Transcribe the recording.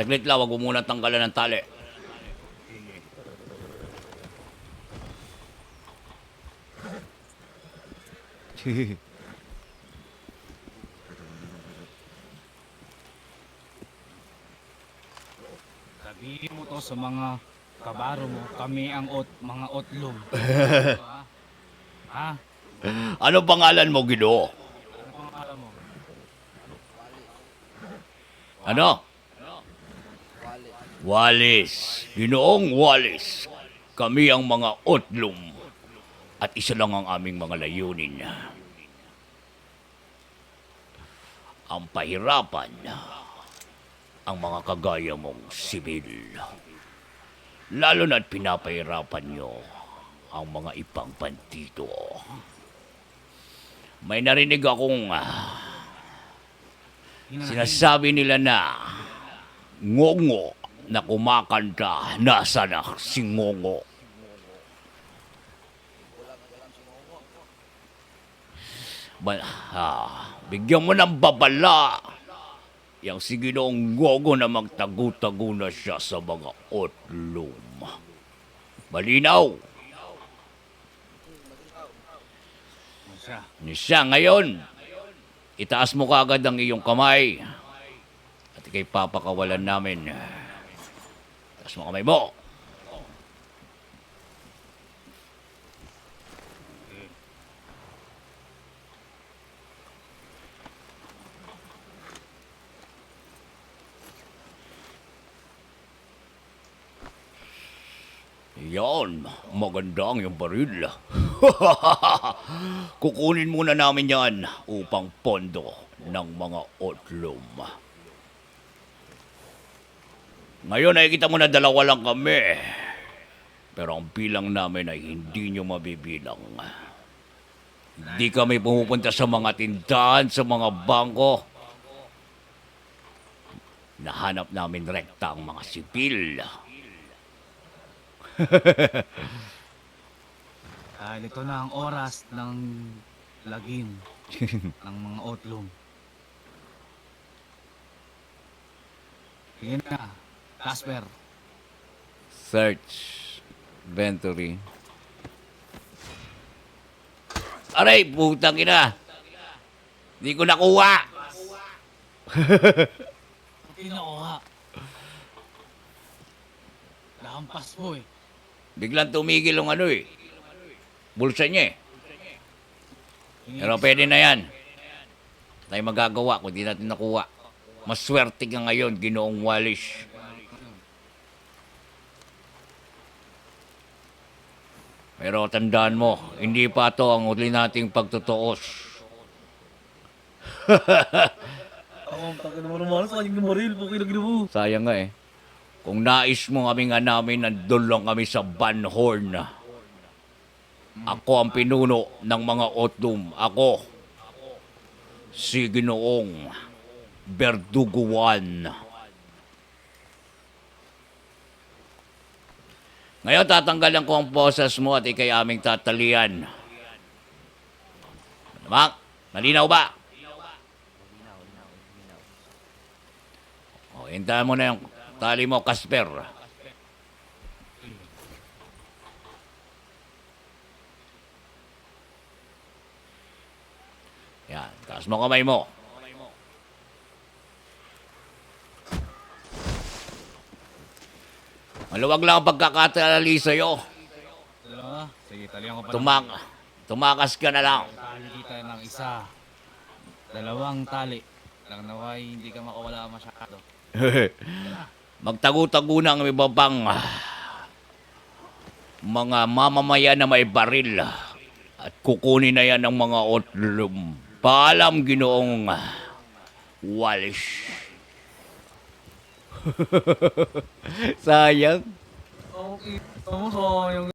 Saglit lang, wag mo muna tanggalan ng tali. Sabihin mo to sa mga kabaro mo, kami ang ot, mga otlong. ha? ha? ano pangalan mo, Ginoo? Ano pangalan mo? Ano? Walis. Ginoong Walis. Kami ang mga otlum. At isa lang ang aming mga layunin. Ang pahirapan ang mga kagaya mong sibil. Lalo na't pinapahirapan nyo ang mga ibang bandito. May narinig akong ah, Sinasabi nila na ngongo na kumakanta, nasa na si ngongo. Ba, ah, bigyan mo ng babala yang si Ginoong Gogo na magtago-tago na siya sa mga otlum. Malinaw. Siya ngayon, itaas mo kaagad ang iyong kamay at ikay papakawalan namin. Taas mo kamay mo. Yan, maganda ang yung baril. Kukunin muna namin yan upang pondo ng mga otlum. Ngayon nakikita mo na dalawa lang kami. Pero ang bilang namin ay hindi nyo mabibilang. Hindi kami pumupunta sa mga tindahan, sa mga bangko. Nahanap namin rekta ang mga sipil. Dahil ito na ang oras ng lagim ng mga otlong. Sige na, Casper. Search. Inventory. Aray, putang ina. Hindi ko nakuha. Kinuha. Lahampas po eh. Biglang tumigil yung ano eh. Bulsa niya eh. Pero pwede na yan. Tayo magagawa kung di natin nakuha. Maswerte ka ngayon, ginoong Wallis. Pero tandaan mo, hindi pa to ang uli nating pagtutuos. Sayang nga eh. Kung nais mo kami nga namin, nandun lang kami sa Van Horn. Ako ang pinuno ng mga Otlum. Ako, si Ginoong Berduguan. Ngayon, tatanggalan ko ang boses mo at ikay aming tatalian. Mak, malinaw ba? O, hintahan mo na yung tali mo, Casper. Yan, taas mo kamay mo. Maluwag lang ang pagkakatali sa'yo. Sige, talihan ko pa. Tumak tumakas ka na lang. Tali kita ng isa. Dalawang tali. Lang naway, hindi ka makawala masyado. Magtago-tago na ang iba pang ah, mga mamamayan na may baril at kukunin na yan ng mga otlum. Paalam ginoong ah, Walsh. Sayang. Kita mo sayang